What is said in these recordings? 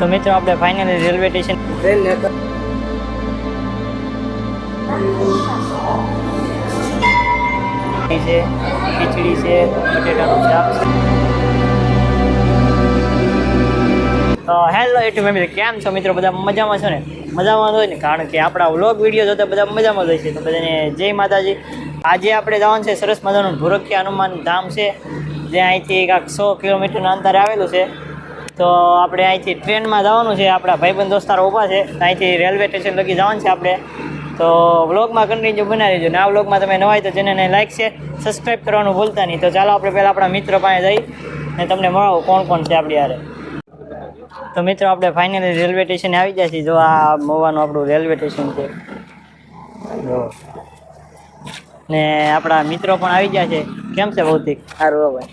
તો મિત્રો આપણે ફાઇનલી રેલવે સ્ટેશન છે ખીચડી છે બટેટાનું શાક છે. તો હેલો યુટ્યુબ ફેમિલી કેમ છો મિત્રો? બધા મજામાં છો ને? મજામાં જ હોય ને? કારણ કે આપણા વ્લોગ વીડિયો જોતા બધા મજામાં જ હોય છે. તો બધાને જય માતાજી. આજે આપણે જવાનું છે સરસ મજાનું ભૂરખી હનુમાન ધામ છે. જે અહીંથી કાંક સો કિલોમીટરના અંતરે આવેલું છે. તો આપણે અહીંથી ટ્રેનમાં જવાનું છે. આપણા ભાઈબંધ દોસ્તારો ઊભા છે. અહીંથી રેલવે સ્ટેશન લગી જવાનું છે આપણે. તો વ્લોગમાં કન્ટિન્યુ બનાવી દેજો ને આ વ્લોગમાં તમે નવાય તો જેને લાઈક છે સબસ્ક્રાઈબ કરવાનું ભૂલતા નહીં. તો ચાલો આપણે પહેલાં આપણા મિત્ર પાસે જઈ ને તમને મળાવો કોણ કોણ છે આપણી યારે તો મિત્રો, આપણે ફાઇનલી રેલવે સ્ટેશને આવી ગયા છીએ. જો આ મોવાનું આપણું રેલવે સ્ટેશન છે. જો. ને આપણા મિત્રો પણ આવી ગયા છે. કેમ છે ભૌતિક? સારું ભાઈ.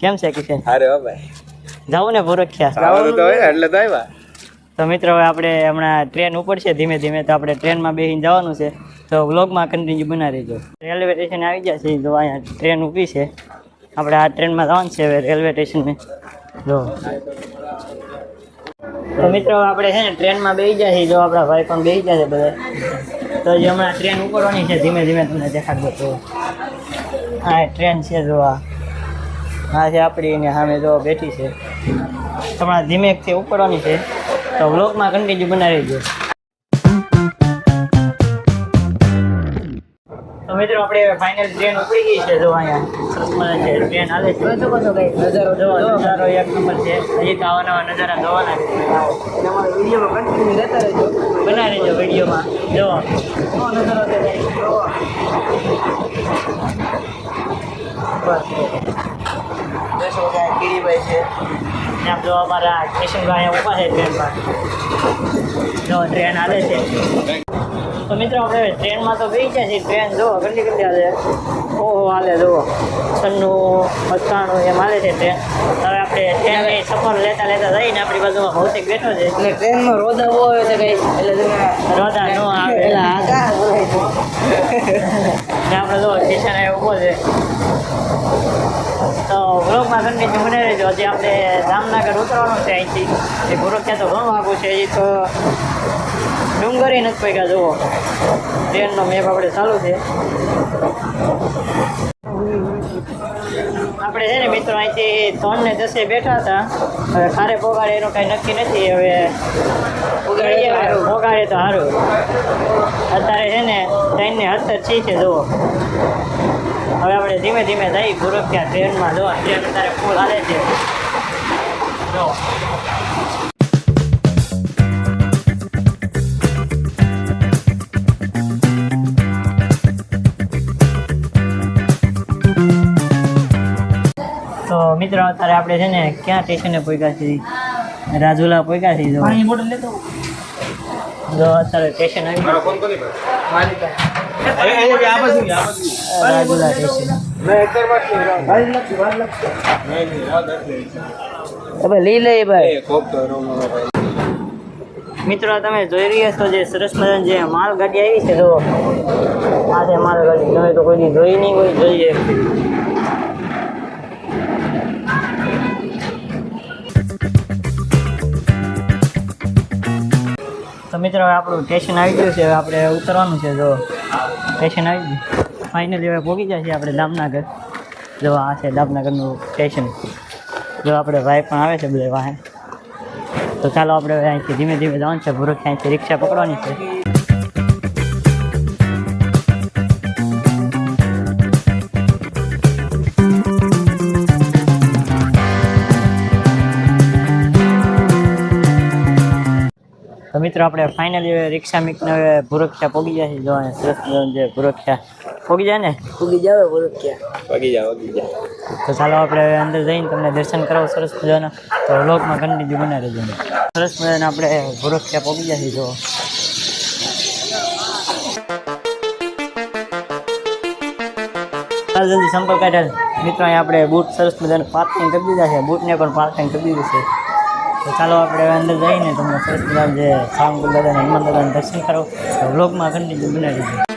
કેમ છે કિશન? સારું ભાઈ. જાવું ને આવવાનું તો હોય એટલે તો આવ્યા. તો મિત્રો હવે આપણે હમણાં ટ્રેન ઉપર છે ધીમે ધીમે તો આપણે ટ્રેનમાં બેસીને જવાનું છે. તો વ્લોગમાં કન્ટિન્યુ બનાવી દેજો રેલવે સ્ટેશન આવી ગયા છે જો અહીંયા ટ્રેન ઊભી છે. આપણે આ ટ્રેનમાં જવાનું છે હવે રેલવે સ્ટેશનને. જો. તો મિત્રો આપણે છે ને ટ્રેનમાં બેસી ગયા છીએ જો આપણા ભાઈ પણ બેસી ગયા છે બધા. તો જે હમણાં ટ્રેન ઉપરવાની છે ધીમે ધીમે તમને દેખાડજો તો હા એ ટ્રેન છે જો આ છે આપણી ને સામે જો બેઠી છે. હમણાં ધીમેકથી ઉપડવાની છે તો વ્લોગમાં કન્ટિન્યુ બનાવી દેજો. તો મિત્રો આપણે ફાઇનલ ટ્રેન ઉપડી ગઈ છે જો અહીંયા છે ટ્રેન હાલે છે. નજારો જો નજારો એક નંબર છે. હજી તો આવા નવા નજારા જોવાના છે. તમારા વિડીયોમાં કન્ટિન્યુ રહેતા રહેજો. બનાવી રહેજો વિડીયોમાં. જો. નજારો બેસો કીડીભાઈ છે. આમ જો અમારા કિશનભાઈ અહીંયા ઊભા છે ટ્રેન પર જો ટ્રેન આવે છે. તો મિત્રો આપણે ટ્રેનમાં તો ગઈ છે ટ્રેન જો કેટલી કેટલી હાલે. ઓહો હાલે જુઓ. છન્નું અઠ્ઠાણું એમ હાલે છે ટ્રેન હવે આપણે ટ્રેનની સફર લેતા લેતા જઈને આપણી બાજુમાં ભૌતિક બેઠો છે. એટલે ટ્રેનમાં રોદા બહુ આવે છે કઈ. એટલે તમે રોદા નો આવે. એટલે આ કા બોલાય છે. ને આપણે જો કિશન અહીંયા ઊભો છે. તો વ્લોગમાં કન્ટિન્યુ મને રહેજો હજી આપણે જામનગર ઉતરવાનું છે અહીંથી, એ ગોરખિયા તો ઘણું આગું છે એ તો ડુંગરે નથી પૈકા, જુઓ. ટ્રેનનો મેપ આપણે ચાલુ છે. આપણે છે ને મિત્રો અહીંથી ત્રણ ને દસે બેઠા હતા, હવે ખારે પોગાડે એનું કાંઈ નક્કી નથી, હવે પોગાડીએ પોગાડે તો સારું અત્યારે છે ને ત્રણ ને છી છે, જુઓ. હવે આપણે ધીમે ધીમે જઈ ગુરખિયા ટ્રેનમાં જો ટ્રેન અત્યારે ફૂલ હાલે છે. જો. તો મિત્રો અત્યારે આપણે છે ને ક્યાં સ્ટેશને પહોંચ્યા છીએ? રાજુલા પહોંચ્યા છીએ જો. જો અત્યારે સ્ટેશન આવી લઈ લે ભાઈ. મિત્રો તમે જોઈ રહ્યા છો જે સરસ મજાની જે માલગાડી આવી છે જો આ છે માલગાડી તમે તો કોઈ જોઈ નહીં કોઈ જોઈએ. તો મિત્રો હવે આપણું સ્ટેશન આવી ગયું છે હવે આપણે ઉતરવાનું છે જો સ્ટેશન આવી ગયું. ફાઇનલી હવે પહોંચી જાય છે આપણે દામનગર. જો આ છે દામનગરનું સ્ટેશન જો આપણે ભાઈ પણ આવે છે બધા વાહન. તો ચાલો આપણે અહીંથી ધીમે ધીમે જવાનું છે. ભૂરખ અહીંથી રિક્ષા પકડવાની છે. મિત્રો આપણે ફાઇનલી રિક્ષા મીકને હવે ભૂરક્ષા પોગી જાય છે. જો સરસ જે ભૂરક્ષા પોગી જાય ને? પોગી જાવે બોલો ક્યાં વાગી જા વાગી તો ચાલો આપણે અંદર જઈને તમને દર્શન કરાવો સરસ મજાના. તો વ્લોગમાં કન્ટિન્યુ બનાવી દેજો સરસ મજાના આપણે ભૂરક્ષા પોગી જાય છે જો જલ્દી સંપર્ક કાઢેલ મિત્રો અહીંયા આપણે બૂટ સરસ મજાને પાર્કિંગ કરી દીધા છે. બૂટને પણ પાર્કિંગ કરી દીધું છે. તો ચાલો આપણે અંદર જઈને તમને સરસ મજાનું જે સાંગુલ દાદા હનુમાન દાદાને દર્શન કરો વ્લોગમાં કન્ટિન્યુ બનાવી દીધું.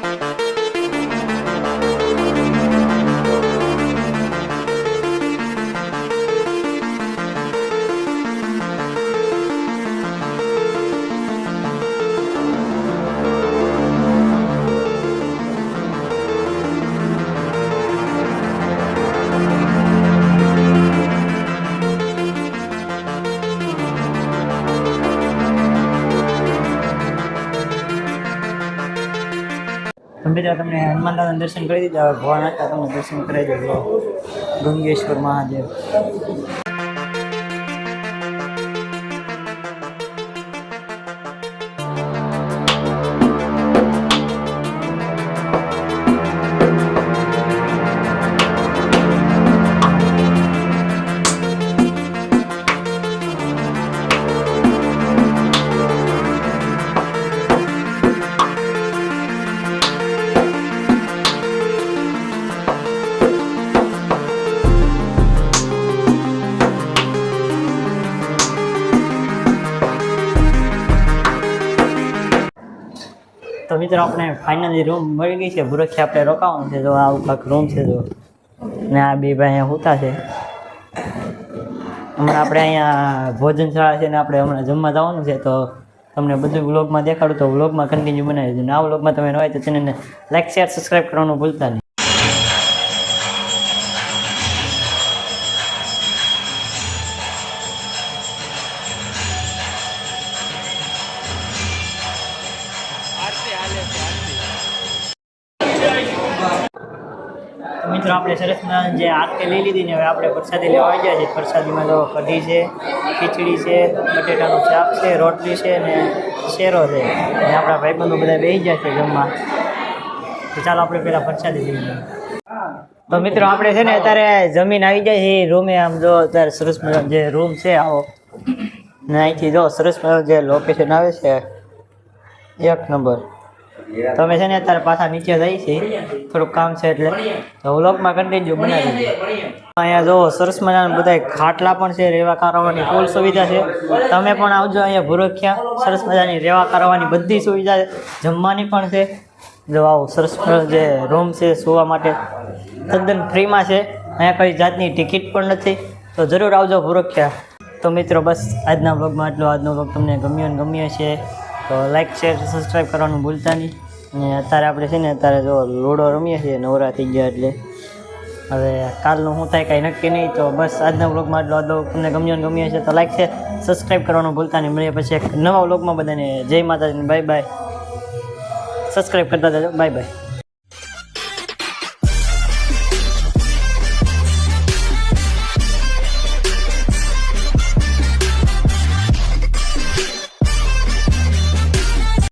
મિત્રો તમને હનુમાન દાદાના દર્શન કરી દીધા, હવે ભવાન હતા તમને દર્શન કરાવી દીધો. ગંગેશ્વર મહાદેવ. તો મિત્રો, આપણે ફાઇનલી રૂમ મળી ગઈ છે. ભૂરખી આપણે રોકાવાનું છે. તો આવું કાંક રૂમ છે તો ને આ બે ભાઈ અહીંયા હોતા છે. હમણાં આપણે અહીંયા ભોજનશાળા છે ને આપણે હમણાં જમવા જવાનું છે. તો તમને બધું વ્લોગમાં દેખાડું તો વ્લોગમાં કન્ટિન્યુ બનાવી દીધું આ વ્લોગમાં તમે હોય તો ચેનલને લાઈક શેર સબસ્ક્રાઈબ કરવાનું ભૂલતા નહીં. મિત્રો, આપણે સરસ જે આરતી લઈ લીધી ને હવે આપણે પ્રસાદી લેવા આવી ગયા છે પ્રસાદીમાં તો કઢી છે, ખીચડી છે, બટેટાનું શાક છે, રોટલી છે ને શેરો છે. અને આપણા ભાઈબંધો બધા બેસી ગયા છે જમવા. તો ચાલો આપણે પહેલાં પ્રસાદી લઈ લઈએ. તો મિત્રો, આપણે છે ને અત્યારે જમીન આવી જાય છે રૂમે. આમ જો અત્યારે સરસ મજાનો જે રૂમ છે આવો. ને અહીંથી જો સરસ મજાનું જે લોકેશન આવે છે, એક નંબર. તમે છે ને અત્યારે પાછા નીચે જઈ છે થોડુંક કામ છે એટલે. તો વ્લોગમાં કન્ટિન્યુ બનાવી દીધું અહીંયા જો સરસ મજાના બધા ખાટલા પણ છે રહેવા કરવાની ફૂલ સુવિધા છે. તમે પણ આવજો અહીંયા ભૂરખ્યા. સરસ મજાની રહેવા કરવાની બધી સુવિધા છે. જમવાની પણ છે. જો આવો સરસ જે રૂમ છે સુવા માટે. તદ્દન ફ્રીમાં છે. અહીંયા કઈ જાતની ટિકિટ પણ નથી. તો જરૂર આવજો ભૂરખ્યા. તો મિત્રો બસ આજના વ્લોગમાં આટલો. આજનો વ્લોગ તમને ગમ્યો ને ગમ્યો છે તો લાઈક શેર સબસ્ક્રાઈબ કરવાનું ભૂલતા નહીં. અને અત્યારે આપણે છે ને, અત્યારે જો લૂડો રમીએ છીએ, નવરા થઈ ગયા એટલે. હવે કાલનું શું થાય કાંઈ નક્કી નહીં, તો બસ આજના વ્લોગમાં એટલો આટલો તમને ગમ્યો ને ગમ્યો છે તો લાઈક છે સબસ્ક્રાઈબ કરવાનું ભૂલતા નહીં. મળીએ પછી એક નવા વ્લોગમાં બધાને. જય માતાજી બાય બાય સબસ્ક્રાઈબ કરતા જજો. Bye bye